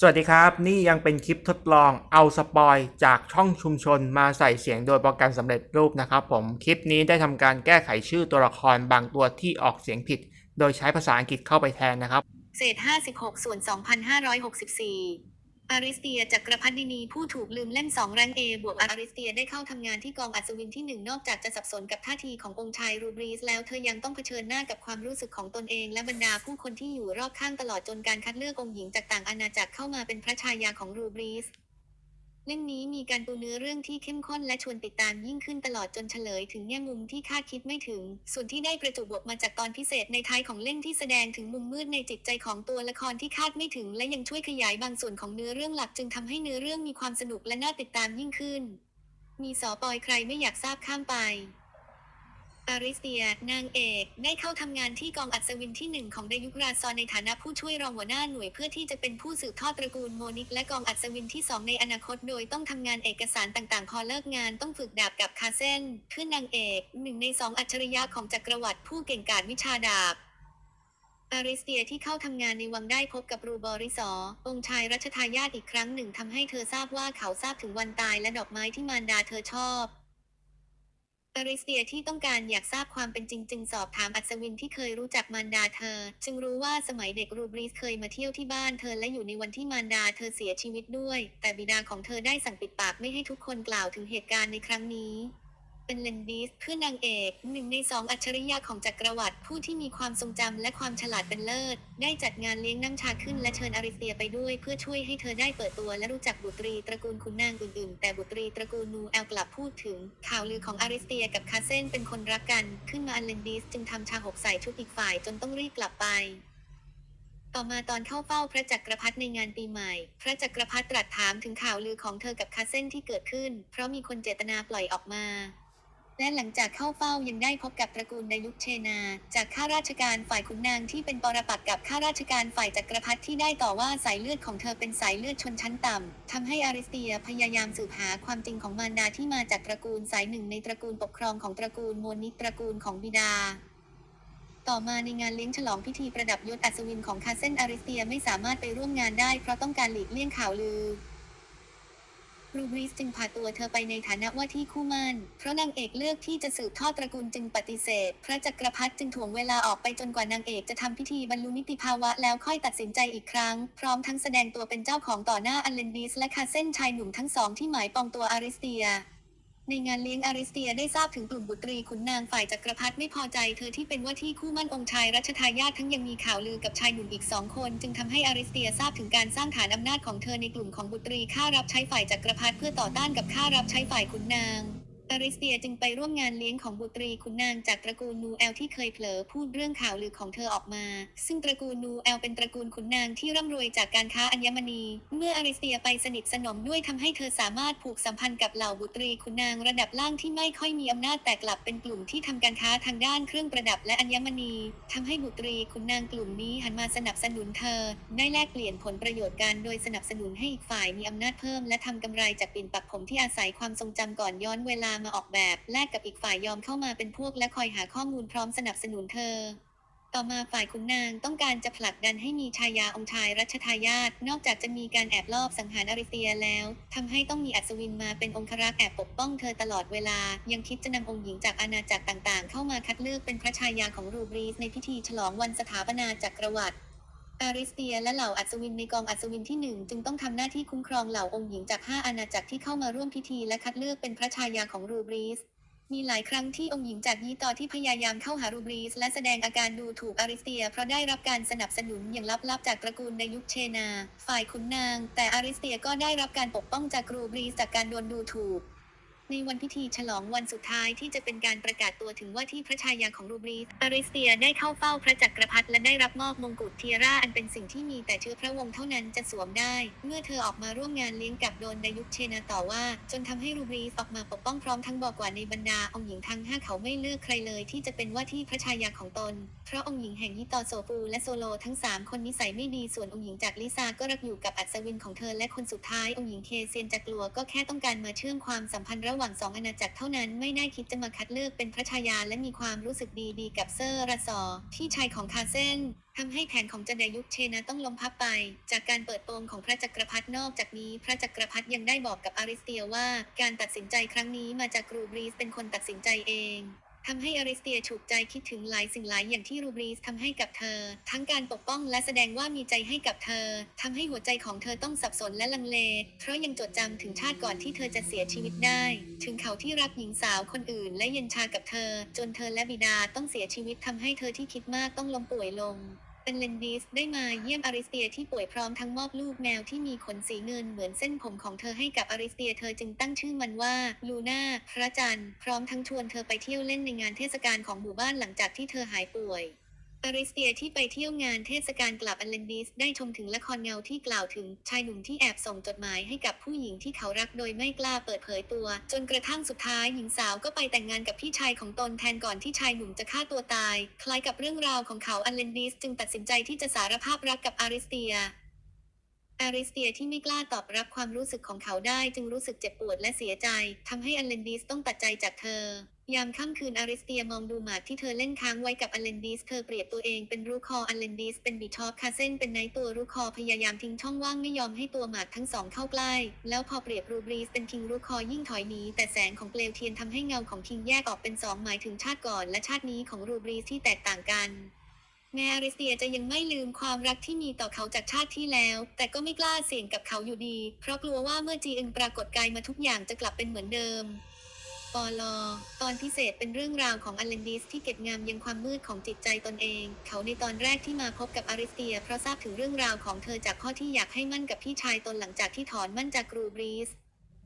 สวัสดีครับ นี่ยังเป็นคลิปทดลองเอาสปอยจากช่องชุมชนมาใส่เสียงโดยโปรแกรมสำเร็จรูปนะครับผมคลิปนี้ได้ทำการแก้ไขชื่อตัวละครบางตัวที่ออกเสียงผิด โดยใช้ภาษาอังกฤษเข้าไปแทนนะครับ เศษ 56ส่วน 2,564 อาริสเตียจากกรพัฒดินีผู้ถูกลืมเล่ม2แรงเอบวกอาริสเตียได้เข้าทำงานที่กองอัศวินที่1นอกจากจะสับสนกับท่าทีขององค์ชายรูบรีสแล้วเธอยังต้องเผชิญหน้ากับความรู้สึกของตนเองและบรรดาผู้คนที่อยู่รอบข้างตลอดจนการคัดเลือกองค์หญิงจากต่างอาณาจักรเข้ามาเป็นพระชายาของรูบรีส เล่มนี้มีการปูเนื้อเรื่องที่เข้มข้นและชวนติดตามยิ่งขึ้นตลอดจนเฉลยถึงแง่มุมที่คาดคิดไม่ถึง ส่วนที่ได้ประจุบวกมาจากตอนพิเศษในท้ายของเล่มที่แสดงถึงมุมมืดในจิตใจของตัวละครที่คาดไม่ถึง และยังช่วยขยายบางส่วนของเนื้อเรื่องหลักจึงทำให้เนื้อเรื่องมีความสนุกและน่าติดตามยิ่งขึ้น มีสอปอยใครไม่อยากทราบข้ามไป อาริสเตีย นางเอก ได้เข้าทำงานที่กองอัศวินที่หนึ่งของดยุคราซอนในฐานะผู้ช่วยรองหัวหน้าหน่วยเพื่อที่จะเป็นผู้สืบทอดตระกูลโมนิกและกองอัศวินที่สองในอนาคตโดยต้องทำงานเอกสารต่างๆ พอเลิกงานต้องฝึกดาบกับคาเซนเพื่อนนางเอกหนึ่งในสองอัจฉริยะของจักรวรรดิผู้เก่งกาจวิชาดาบอาริสเตียที่เข้าทำงานในวังได้พบกับรูบอริสอ องค์ชายรัชทายาทอีกครั้งหนึ่งทำให้เธอทราบว่าเขาทราบถึงวันตายและดอกไม้ที่มารดาเธอชอบ อริสเตียที่ต้องการอยากทราบความเป็นจริงจึงสอบถามอัศวินที่เคยรู้จักมารดาเธอ จึงรู้ว่าสมัยเด็กรูบรีสเคยมาเที่ยวที่บ้านเธอและอยู่ในวันที่มารดาเธอเสียชีวิตด้วย แต่บิดาของเธอได้สั่งปิดปากไม่ให้ทุกคนกล่าวถึงเหตุการณ์ในครั้งนี้ เป็นเลนดิสเพื่อนางเอกหนึ่งในสองอัจฉริยะของจักรวรรดิผู้ที่มีความทรงจำและความฉลาดเป็นเลิศ ได้จัดงานเลี้ยงน้ำชาขึ้นและเชิญอาริเตียไปด้วย เพื่อช่วยให้เธอได้เปิดตัวและรู้จักบุตรีตระกูลขุนนางอื่นๆ แต่บุตรีตระกูลนูแอลกลับพูดถึง ข่าวลือของอาริเตียกับคาเซนเป็นคนรักกัน ขึ้นมาอันเลนดิสจึงทำชาหกใส่ชุดอีกฝ่ายจนต้องรีบกลับไปต่อมาตอนเข้าเฝ้าพระจักรพรรดิในงานปีใหม่ พระจักรพรรดิตรัสถามถึงข่าวลือของเธอกับคาเซนที่เกิดขึ้น เพราะมีคนเจตนาปล่อยออกมา และหลังจากเข้าเฝ้ายังได้พบกับตระกูลดายุคเชนา จากข้าราชการฝ่ายขุนนางที่เป็นปรปักษ์กับข้าราชการฝ่ายจักรพรรดิที่ได้ต่อว่าสายเลือดของเธอเป็นสายเลือดชนชั้นต่ำทำให้อาริสเตียพยายามสืบหาความจริงของมารดาที่มาจากตระกูลสายหนึ่งในตระกูลปกครองของตระกูลโมนิตระกูลของบิดาต่อมาในงานเลี้ยงฉลองพิธีประดับยศอัศวินของคาเซนอาริสเตียไม่สามารถไปร่วมงานได้เพราะต้องการหลีกเลี่ยงข่าวลือ รูบริสจึงพาตัวเธอไปในฐานะว่าที่คู่มั่น เพราะนางเอกเลือกที่จะสืบทอดตระกูลจึงปฏิเสธ พระจักรพรรดิจึงถ่วงเวลาออกไปจนกว่านางเอกจะทำพิธีบรรลุนิติภาวะแล้วค่อยตัดสินใจอีกครั้ง พร้อมทั้งแสดงตัวเป็นเจ้าของต่อหน้าอัลเลนดีสและคาเซนชายหนุ่มทั้งสองที่หมายปองตัวอาริสเตีย ในงานเลี้ยงอาริสเตียได้ทราบถึงกลุ่มบุตรีขุนนางฝ่ายจักรพรรดิไม่พอใจเธอที่เป็นว่าที่คู่มั่นองค์ชายรัชทายาททั้งยังมีข่าวลือกับชายหนุ่มอีกสองคน จึงทำให้อาริสเตียทราบถึงการสร้างฐานอำนาจของเธอในกลุ่มของบุตรีข้ารับใช้ฝ่ายจักรพรรดิเพื่อต่อต้านกับข้ารับใช้ฝ่ายขุนนาง อาริสเตียจึงไปร่วมงานเลี้ยงของบุตรีขุนนางจากตระกูลนูแอลที่เคยเผลอพูดเรื่องข่าวลือของเธอออกมา ซึ่งตระกูลนูแอลเป็นตระกูลขุนนางที่ร่ำรวยจากการค้าอัญมณี เมื่ออาริสเตียไปสนิทสนมด้วยทำให้เธอสามารถผูกสัมพันธ์กับเหล่าบุตรีขุนนางระดับล่างที่ไม่ค่อยมีอำนาจแต่กลับเป็นกลุ่มที่ทำการค้าทางด้านเครื่องประดับและอัญมณีทำให้บุตรีขุนนางกลุ่มนี้หันมาสนับสนุนเธอ ได้แลกเปลี่ยนผลประโยชน์กันโดยสนับสนุนให้อีกฝ่ายมีอำนาจเพิ่ม และทำกำไรจากปิ่นปักผมที่อาศัยความทรงจำก่อนย้อนเวลามาออกแบบแลกกับอีกฝ่ายยอมเข้ามาเป็นพวกและคอยหาข้อมูลพร้อมสนับสนุนเธอ ต่อมาฝ่ายขุนนางต้องการจะผลักดันให้มีชายาองค์ชายรัชทายาทนอกจากจะมีการแอบลอบสังหารอาริเตียแล้วทำให้ต้องมีอัศวินมาเป็นองครักษ์แอบปกป้องเธอตลอดเวลา ยังคิดจะนำองค์หญิงจากอาณาจักรต่างๆ เข้ามาคัดเลือกเป็นพระชายาของรูบรีสในพิธีฉลองวันสถาปนาจักรวรรดิ อาริสเตียและเหล่าอัศวินในกองอัศวินที่หนึ่งจึงต้องทำหน้าที่คุ้มครองเหล่าองค์หญิงจากห้าอาณาจักรที่เข้ามาร่วมพิธีและคัดเลือกเป็นพระชายาของรูบรีส มีหลายครั้งที่องค์หญิงจากยีต่อที่พยายามเข้าหารูบรีส และแสดงอาการดูถูกอาริสเตีย เพราะได้รับการสนับสนุนอย่างลับๆจากตระกูลในยุคเชนา ฝ่ายขุนนาง แต่อาริสเตียก็ได้รับการปกป้องจากรูบรีสจากการโดนดูถูก ในวันพิธีฉลองวันสุดท้ายที่จะเป็นการประกาศตัวถึงว่าที่พระชายาของรูบรีสอาริสเตียได้เข้าเฝ้าพระจักรพรรดิและได้รับมอบมงกุฎเทียร่าอันเป็นสิ่งที่มีแต่เชื้อพระวงศ์เท่านั้นจะสวมได้ เมื่อเธอออกมาร่วมงานเลี้ยงกับโดนดายุคเชนาต่อว่า จนทำให้รูบรีสออกมาปกป้องพร้อมทั้งบอกว่าในบรรดาองค์หญิงทั้งห้าเขาไม่เลือกใครเลยที่จะเป็นว่าที่พระชายาของตน เพราะองค์หญิงแห่งฮิตอโซฟูและโซโลทั้งสามคนนิสัยไม่ดีส่วนองค์หญิงจากลิซาก็รักอยู่กับอัศวินของเธอและคนสุดท้ายองค์หญิงเคเซียนจากลัวก็แค่ต้องการมาเชื่อมความสัมพันธ์ระระหว่างสองอาณาจักรเท่านั้นไม่ได้คิดจะมาคัดเลือกเป็นพระชายาและมีความรู้สึกดีๆกับเซอร์ราซอร์พี่ชายของคาเซนทำให้แผนของจันดายุคเชนะต้องล้มพับไป จากการเปิดโปงของพระจักรพรรดินอกจากนี้ พระจักรพรรดิยังได้บอกกับอาริสเตียว่า การตัดสินใจครั้งนี้มาจากกรูบรีสเป็นคนตัดสินใจเอง ทำให้อริสเตียถูกใจคิดถึงหลายสิ่งหลายอย่างที่รูบรีสทำให้กับเธอ ทั้งการปกป้องและแสดงว่ามีใจให้กับเธอทำให้หัวใจของเธอต้องสับสนและลังเล เพราะยังจดจำถึงชาติก่อนที่เธอจะเสียชีวิตได้ ถึงเขาที่รักหญิงสาวคนอื่น และเย็นชากับเธอ จนเธอและบิดาต้องเสียชีวิตทำให้เธอที่คิดมากต้องล้มป่วยลง เป็นเลนดิสได้มาเยี่ยมอาริสเตียที่ป่วยพร้อมทั้งมอบลูกแมวที่มีขนสีเงินเหมือนเส้นผมของเธอให้กับอาริสเตียเธอจึงตั้งชื่อมันว่าลูน่าพระจันทร์พร้อมทั้งชวนเธอไปเที่ยวเล่นในงานเทศกาลของหมู่บ้านหลังจากที่เธอหายป่วย อาริสเตียที่ไปเที่ยวงานเทศกาลกลับอันเลนดิสได้ชมถึงละครเงาที่กล่าวถึงชายหนุ่มที่แอบส่งจดหมายให้กับผู้หญิงที่เขารักโดยไม่กล้าเปิดเผยตัว จนกระทั่งสุดท้ายหญิงสาวก็ไปแต่งงานกับพี่ชายของตนแทนก่อนที่ชายหนุ่มจะฆ่าตัวตาย คล้ายกับเรื่องราวของเขาอันเลนดิสจึงตัดสินใจที่จะสารภาพรักกับอาริสเตีย อาริสเตียที่ไม่กล้าตอบรับความรู้สึกของเขาได้จึงรู้สึกเจ็บปวดและเสียใจทำให้อเลนดิสต้องตัดใจจากเธอ ยามค่ำคืนอาริสเตียมองดูหมากที่เธอเล่นค้างไว้กับอเลนดิสเธอเปรียบตัวเองเป็นรูคออเลนดิสเป็นบิชอปคาเซนเป็นไนตัวรูคอพยายามทิ้งช่องว่างไม่ยอมให้ตัวหมากทั้งสองเข้าใกล้ แล้วพอเปรียบรูบรีสเป็นคิงรูคอยิ่งถอยหนีแต่แสงของเปลวเทียนทำให้เงาของคิงแยกออกเป็นสองหมายถึงชาติก่อนและชาตินี้ของรูบรีสที่แตกต่างกัน แม้อาริสเตียจะยังไม่ลืมความรักที่มีต่อเขาจากชาติที่แล้ว แต่ก็ไม่กล้าเสี่ยงกับเขาอยู่ดี เพราะกลัวว่าเมื่อจีอึงปรากฏกายมาทุกอย่างจะกลับเป็นเหมือนเดิมปอลอตอนพิเศษเป็นเรื่องราวของอเลนดิสที่เก็บงามยังความมืดของจิตใจตนเอง เขาในตอนแรกที่มาพบกับอาริสเตีย เพราะทราบถึงเรื่องราวของเธอจากข้อที่อยากให้มั่นกับพี่ชายตนหลังจากที่ถอนมั่นจากกรูบรีส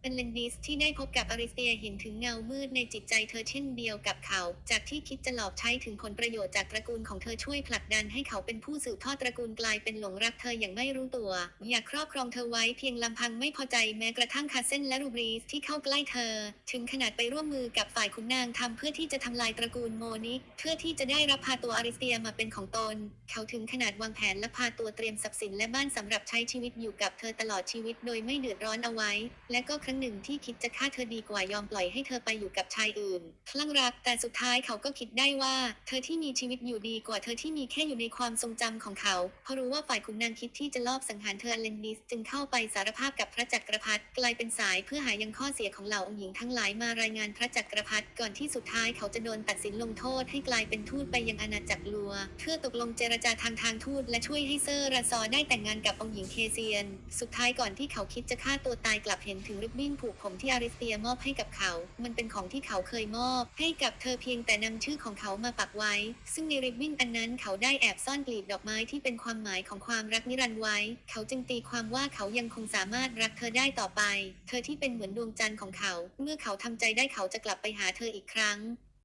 เป็นเลนดิสที่ได้พบกับอาริสเตียเห็นถึงเงามืดในจิตใจเธอเช่นเดียวกับเขา จากที่คิดจะหลอกใช้ถึงผลประโยชน์จากตระกูลของเธอช่วยผลักดันให้เขาเป็นผู้สืบทอดตระกูลกลายเป็นหลงรักเธออย่างไม่รู้ตัว อยากครอบครองเธอไว้เพียงลำพังไม่พอใจแม้กระทั่งคาเซนและรูบรีสที่เข้าใกล้เธอ ถึงขนาดไปร่วมมือกับฝ่ายขุนนางทำเพื่อที่จะทำลายตระกูลโมนิกเพื่อที่จะได้รับพาตัวอาริสเตียมาเป็นของตน เขาถึงขนาดวางแผนและพาตัวเตรียมทรัพย์สินและบ้านสำหรับใช้ชีวิตอยู่กับเธอตลอดชีวิตโดยไม่เดือดร้อนเอาไว้ และก็รั้งหนึ่งที่คิดจะฆ่าเธอดีกว่ายอมปล่อยให้เธอไปอยู่กับชายอื่น คลั่งรัก แต่สุดท้ายเขาก็คิดได้ว่า เธอที่มีชีวิตอยู่ดีกว่าเธอที่มีแค่อยู่ในความทรงจำของเขา เพราะรู้ว่าฝ่ายขุนนางคิดที่จะลอบสังหารเธออเลนดิสจึงเข้าไปสารภาพกับพระจักรพรรดิกลายเป็นสายเพื่อหายังข้อเสียของเหล่าองค์หญิงทั้งหลายมารายงานพระจักรพรรดิก่อนที่สุดท้ายเขาจะโดนตัดสินลงโทษให้กลายเป็นทูตไปยังอาณาจักรลัว เพื่อตกลงเจรจาทางทางทูตและช่วยให้เซอร์ราซอร์ได้แต่งงานกับองค์หญิงเคเซียน สุดท้ายก่อนที่เขาคิดจะฆ่าตัวตายกลับเห็นถึงริบบิ้นผูกผมที่อาริสเตียมอบให้กับเขา มันเป็นของที่เขาเคยมอบ ให้กับเธอเพียงแต่นำชื่อของเขามาปักไว้ ซึ่งในริบบิ้นอันนั้นเขาได้แอบซ่อนกลีบดอกไม้ที่เป็นความหมายของความรักนิรันดร์ไว้ เขาจึงตีความว่าเขายังคงสามารถรักเธอได้ต่อไป เธอที่เป็นเหมือนดวงจันทร์ของเขา เมื่อเขาทำใจได้เขาจะกลับไปหาเธออีกครั้ง